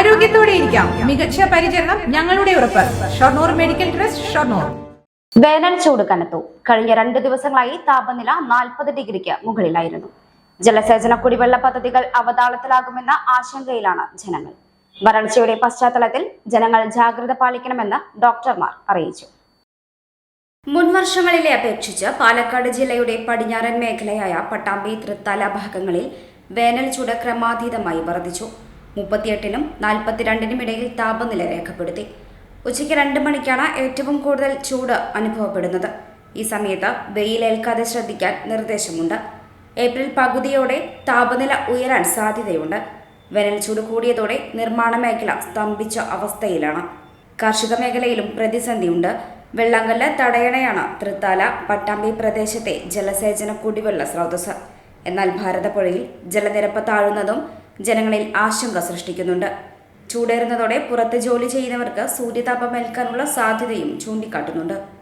ആരോഗ്യത്തോടെ ഇരിക്കാം. മികച്ച പരിചരണം ഞങ്ങളുടെ ഉറപ്പ്. Shoranur medical trust Shoranur. വേനൽ ചൂട് കനത്തു. കഴിഞ്ഞ രണ്ട് ദിവസങ്ങളായി താപനില നാൽപ്പത് ഡിഗ്രിക്ക് മുകളിലായിരുന്നു. ജലസേചന കുടിവെള്ള പദ്ധതികൾ അവതാളത്തിലാകുമെന്ന ആശങ്കയിലാണ് ജനങ്ങൾ. വരൾച്ചയുടെ പശ്ചാത്തലത്തിൽ ജനങ്ങൾ ജാഗ്രത പാലിക്കണമെന്ന് ഡോക്ടർമാർ അറിയിച്ചു. മുൻവർഷങ്ങളിലെ അപേക്ഷിച്ച് പാലക്കാട് ജില്ലയുടെ പടിഞ്ഞാറൻ മേഖലയായ പട്ടാമ്പി തൃത്താല ഭാഗങ്ങളിൽ വേനൽ ചൂട് ക്രമാതീതമായി വർദ്ധിച്ചു. മുപ്പത്തിയെട്ടിനും നാൽപ്പത്തിരണ്ടിനും ഇടയിൽ താപനില രേഖപ്പെടുത്തി. ഉച്ചയ്ക്ക് രണ്ട് മണിക്കാണ് ഏറ്റവും കൂടുതൽ ചൂട് അനുഭവപ്പെടുന്നത്. ഈ സമയത്ത് വെയിലേൽക്കാതെ ശ്രദ്ധിക്കാൻ നിർദ്ദേശമുണ്ട്. ഏപ്രിൽ പകുതിയോടെ താപനില ഉയരാൻ സാധ്യതയുണ്ട്. വേനൽ ചൂട് കൂടിയതോടെ നിർമ്മാണ മേഖല സ്തംഭിച്ച അവസ്ഥയിലാണ്. കാർഷിക മേഖലയിലും പ്രതിസന്ധിയുണ്ട്. വെള്ളാങ്കല്ല് തടയണയാണ് തൃത്താല പട്ടാമ്പി പ്രദേശത്തെ ജലസേചന കുടിവെള്ള സ്രോതസ് എന്നാൽ ഭാരതപ്പുഴയിൽ ജലനിരപ്പ് താഴുന്നതും ജനങ്ങളിൽ ആശങ്ക സൃഷ്ടിക്കുന്നുണ്ട്. ചൂടേറുന്നതോടെ പുറത്ത് ജോലി ചെയ്യുന്നവർക്ക് സൂര്യതാപം ഏൽക്കാനുള്ള സാധ്യതയും ചൂണ്ടിക്കാട്ടുന്നുണ്ട്.